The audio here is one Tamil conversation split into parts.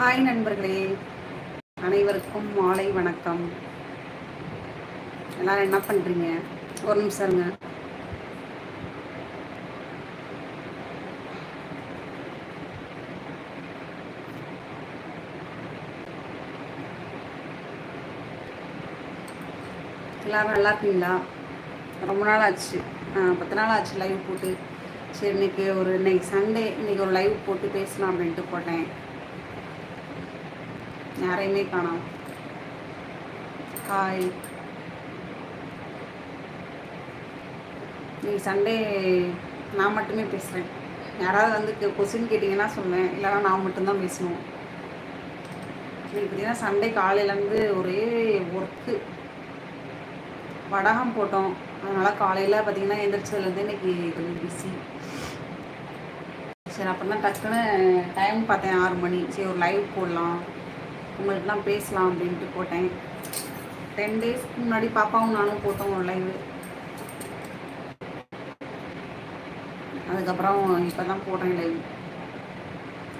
ஹாய் நண்பர்களே. அனைவருக்கும் மாலை வணக்கம். எல்லாரும் என்ன பண்ணுறீங்க ஒரு நிமிஷம் இருங்க. எல்லாரும் நல்லா இருக்கீங்களா? ரொம்ப நாள் ஆச்சு. பத்து நாள் ஆச்சு லைவ் போட்டு. சரி இன்னைக்கு ஒரு இன்னைக்கு சண்டே இன்னைக்கு ஒரு லைவ் போட்டு பேசலாம் அப்படின்ட்டு போட்டேன். யாரையுமே காணோம் ஹாய் இன்னைக்கு சண்டே நான் மட்டுமே பேசுகிறேன் யாராவது வந்து கொஸ்டின் கேட்டிங்கன்னா சொல்லுவேன். இல்லைனா நான் மட்டும்தான் பேசணும். இன்னைக்கு பார்த்தீங்கன்னா சண்டே காலையிலேருந்து ஒரே ஒர்க்கு வடகம் போட்டோம். அதனால் காலையில் பார்த்தீங்கன்னா எந்திரிச்சதுலேருந்து இன்னைக்கு கொஞ்சம் பிஸி சரி அப்புறம் தான் டக்குன்னு டைம் பார்த்தேன் ஆறு மணி. சரி ஒரு லைவ் போடலாம். உங்கள்கிட்டலாம் பேசலாம் அப்படின்ட்டு போட்டேன். டென் டேஸ்க்கு முன்னாடி பாப்பாவும் நானும் போட்டோம் ஒரு லைவ் அதுக்கப்புறம் இப்போ தான் போடுறேன் லைவ்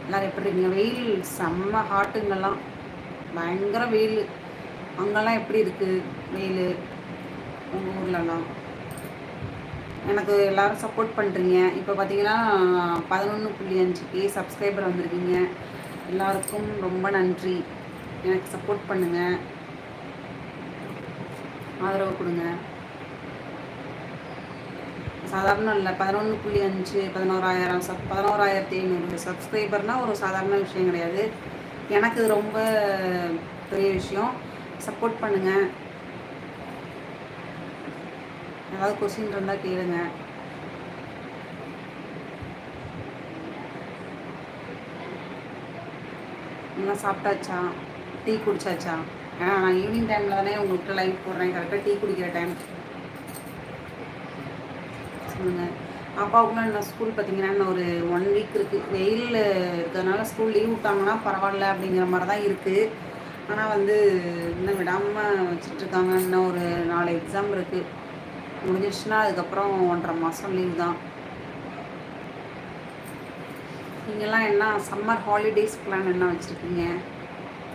எல்லோரும் எப்படி இருக்கீங்க? வெயில் செம்ம ஹாட்டுங்கெல்லாம் பயங்கர வெயில். அங்கெல்லாம் எப்படி இருக்குது வெயில்? உங்கள் ஊர்லலாம். எனக்கு எல்லோரும் சப்போர்ட் பண்ணுறீங்க இப்போ பார்த்தீங்கன்னா பதினொன்று புள்ளி அஞ்சு கே சப்ஸ்கிரைபர் வந்திருக்கீங்க. எல்லாருக்கும் ரொம்ப நன்றி. எனக்கு சப்போர்ட் பண்ணுங்கள் ஆதரவு கொடுங்க. சாதாரணம் இல்லை பதினொன்று புள்ளி அஞ்சு பதினோராயிரம் சப் பதினோராயிரத்தி ஐநூறு சப்ஸ்கிரைபர்னால் ஒரு சாதாரண விஷயம் கிடையாது. எனக்கு ரொம்ப பெரிய விஷயம். சப்போர்ட் பண்ணுங்கள் ஏதாவது கொஸ்டின் இருந்தால் கேளுங்க. நல்லா சாப்பிட்டாச்சா? டீ குடிச்சாச்சா? ஆ நான் ஈவினிங் டைமில் தானே உங்கள்கிட்ட லைவ் போடுறேன் கரெக்டாக டீ குடிக்கிற டைம் சொல்லுங்கள் அப்பாவுக்குலாம் இன்னும் ஸ்கூல் பார்த்தீங்கன்னா இன்னும் ஒரு ஒன் வீக் இருக்குது வெயில் இருக்கிறதுனால ஸ்கூல் லீவ் விட்டாங்கன்னா பரவாயில்ல அப்படிங்கிற மாதிரி தான் இருக்குது ஆனால் வந்து இன்னும் விடாமல் வச்சிட்ருக்காங்க இன்னும் ஒரு நாலு எக்ஸாம் இருக்குது முடிஞ்சிடுச்சுன்னா அதுக்கப்புறம் ஒன்றரை மாதம் லீவ் தான். நீங்கள்லாம் என்ன சம்மர் ஹாலிடேஸ் பிளான் என்ன வச்சுருக்கீங்க?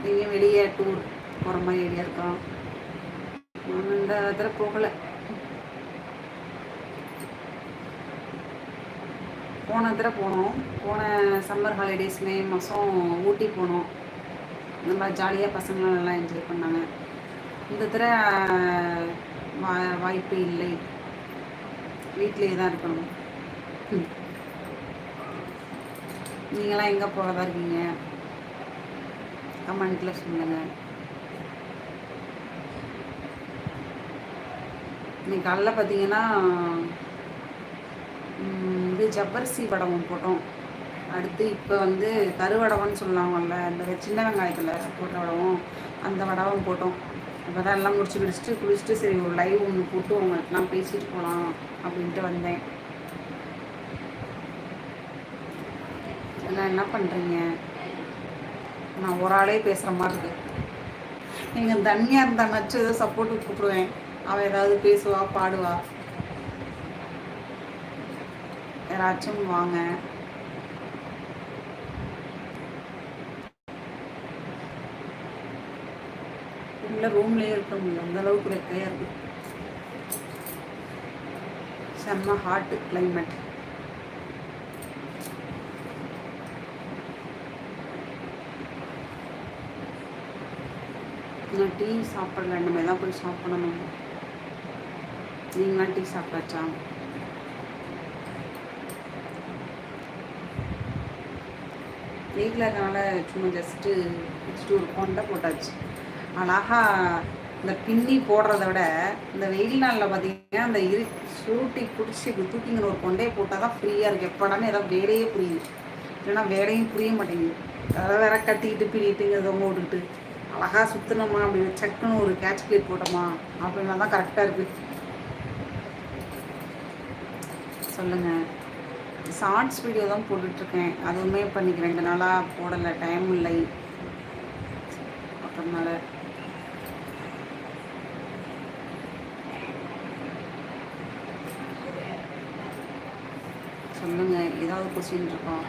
நீங்கள் வெளியே டூர் போகிற மாதிரி ஐடியா இருக்கோம் நான் இந்த இதில் போகலை. போன தடவை போனோம். போன சம்மர் ஹாலிடேஸ் மே மாதம் ஊட்டி போனோம். இந்த மாதிரி ஜாலியாக பசங்களாம் நல்லா என்ஜாய் பண்ணாங்க. இந்த தடவை வா வாய்ப்பு இல்லை. வீட்டிலே தான் இருக்கணும். நீங்களாம் எங்கே போகிறதா இருக்கீங்க? கமெண்ட்டில் சொல்லுங்கள் இன்னைக்கு காலைல பார்த்தீங்கன்னா இது ஜப்பரிசி படம் போட்டோம். அடுத்து இப்போ வந்து கருவடவம்னு சொல்லுவாங்கல்ல இந்த சின்ன வெங்காயத்தில் போட்ட வடவும் அந்த வடவும் போட்டோம். இப்போ தான் எல்லாம் முடிச்சு முடிச்சுட்டு குளிச்சுட்டு சரி ஒரு லைவ் ஒன்று போட்டு உங்களுக்குலாம் பேசிட்டு போகலாம் அப்படின்ட்டு வந்தேன். எல்லாம் என்ன பண்ணுறீங்க நான் ஒரு ஆளே பேசுகிற மாதிரி இருக்கு. நீங்கள் தனியாக இருந்தால் நச்சு ஏதோ சப்போர்ட்டு கூப்பிடுவேன். அவள் ஏதாவது பேசுவா பாடுவா. யாராச்சும் வாங்க. உள்ள ரூம்லேயே இருக்க முடியும். அந்த அளவுக்கு இருக்கு. செம்ம ஹாட்டு கிளைமேட் நான் டீ சாப்பிடல நம்ம எதாவது போய் சாப்பிடணும். நீங்களாம் டீ சாப்பிட்டாச்சா? வீட்டில் இருக்கனால சும்மா ஜஸ்ட்டு வச்சுட்டு ஒரு கொண்டை போட்டாச்சு. அழகா இந்த பின்னி போடுறத விட இந்த வெயில் நாளில் பார்த்தீங்கன்னா அந்த இரு சூட்டி பிடிச்சி தூக்கிங்கிற ஒரு கொண்டையை போட்டால் தான் ஃப்ரீயாக இருக்குது எப்படான்னு ஏதாவது வேலையே புரியுது இல்லைன்னா வேலையும் புரிய மாட்டேங்குது. அதை வேற கட்டிக்கிட்டு பிடிக்கிட்டு விட்டுக்கிட்டு. அழகாக சுற்றினோமா அப்படின்னு சக்குன்னு ஒரு கேட்ச் பிளேட் போட்டோமா? அப்படின்னா தான் கரெக்டாக இருக்குது சொல்லுங்கள் ஷார்ட்ஸ் வீடியோ தான் போட்டுட்ருக்கேன். அதுவுமே இப்போ இன்றைக்கி ரெண்டு நாளாக போடலை. டைம் இல்லை. அப்புறம்னால சொல்லுங்கள் ஏதாவது கொஸ்டின் இருக்கோம்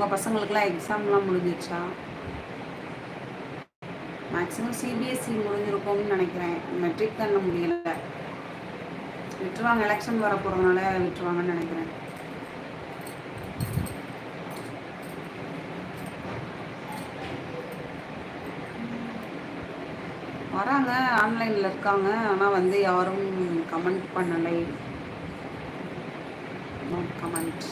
உங்கள் பசங்களுக்குலாம் எக்ஸாம்லாம் முடிஞ்சிச்சா மேக்ஸிமம் சிபிஎஸ்சி e முடிஞ்சிருக்கும்னு நினைக்கிறேன். மெட்ரிக் தண்ண முடியல. விட்டுருவாங்க எலெக்ஷன் வர போகிறதுனால விட்டுருவாங்கன்னு நினைக்கிறேன். வராங்க ஆன்லைனில் இருக்காங்க. ஆனால் வந்து யாரும் கமெண்ட் பண்ணலை. கமெண்ட்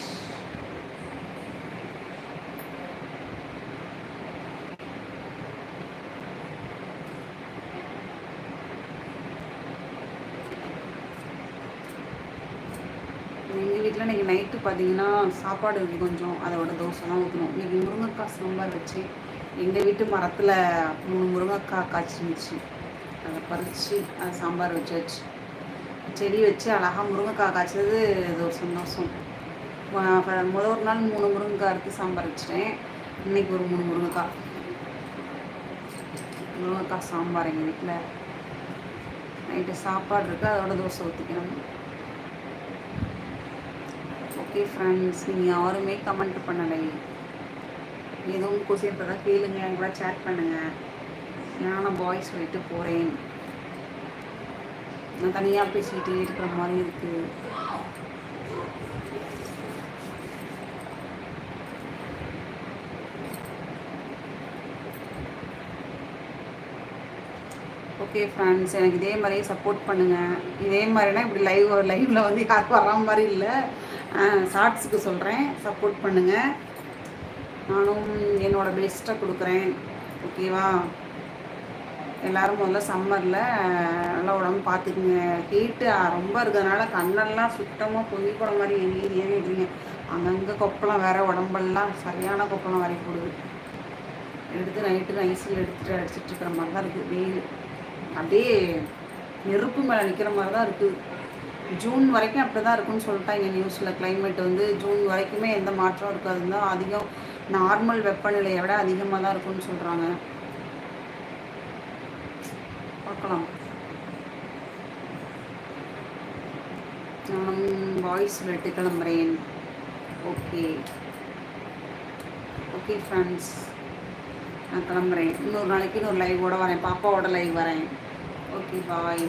எங்கள் வீட்டில் இன்றைக்கி நைட்டு பார்த்தீங்கன்னா சாப்பாடு கொஞ்சம் அதோட தோசைலாம் ஊற்றணும் இன்றைக்கி முருங்கைக்காய் சாம்பார் வச்சு எங்கள் வீட்டு மரத்தில் மூணு முருங்கைக்காய் காய்ச்சிருந்துச்சு. அதை பறித்து அதை சாம்பார் வச்சு வச்சு. செடி வச்சு அழகாக முருங்கைக்காய் காய்ச்சது அது ஒரு சந்தோஷம். முதல் ஒரு நாள் மூணு முருங்கைக்காய் எடுத்து சாம்பார் வச்சிட்டேன். இன்றைக்கி ஒரு மூணு முருங்கைக்காய். முருங்கைக்காய் சாம்பார் எங்கள் வீட்டில் நைட்டு சாப்பாடு இருக்குது அதோட தோசை ஊற்றிக்கணும் ஓகே ஃப்ரெண்ட்ஸ் நீங்கள் யாருமே கமெண்ட் பண்ணலை. எதுவும் கொஸ்டின் தான் கேளுங்க. என் கூட சேட் பண்ணுங்கள் நானும் பாய்ஸ் சொல்லிட்டு போகிறேன் நான் தனியாக பேசிக்கிட்டே இருக்கிற மாதிரி இருக்குது ஓகே ஃப்ரெண்ட்ஸ் எனக்கு இதே மாதிரியே சப்போர்ட் பண்ணுங்கள் இதே மாதிரினா இப்படி லைவ் லைவில் வந்து யாரும் வர்ற மாதிரி இல்லை. ஷார்ட்ஸுக்கு சொல்கிறேன் சப்போர்ட் பண்ணுங்கள் நானும் என்னோடய பெஸ்ட்டை கொடுக்குறேன். ஓகேவா எல்லோரும் முதல்ல சம்மரில் நல்லா உடம்பு பார்த்துக்குங்க. ஹீட்டு ரொம்ப இருக்கிறதுனால கண்ணெல்லாம் சுத்தமாக பொங்கி போட மாதிரி எங்கேயும் ஏறிடுறீங்க அங்கங்கே கொப்பளம் வேறு உடம்பெல்லாம் சரியான கொப்பளம் வரைய போடுது. எடுத்து நைட்டு நைஸில் எடுத்துகிட்டு அடிச்சிட்ருக்கிற மாதிரி தான் இருக்குது. வெயில். அப்படியே நெருப்பு மேலே நிற்கிற மாதிரி தான் இருக்குது. ஜூன் வரைக்கும் அப்படி தான் இருக்குன்னு சொல்லிட்டாங்க நியூஸில் கிளைமேட் வந்து ஜூன் வரைக்குமே எந்த மாற்றம் இருக்காதுன்னு தான் அதிகம் நார்மல் வெப்பநிலையை விட அதிகமாக தான் இருக்கும்னு சொல்கிறாங்க பார்க்கலாம். நானும் வாய்ஸ் வெட்டு கிளம்புறேன் ஓகே ஓகே ஃப்ரெண்ட்ஸ் நான் கிளம்புறேன். இன்னொரு நாளைக்கு இன்னொரு லைவோட வரேன். பாப்பாவோட லைவ் வரேன். Okay bye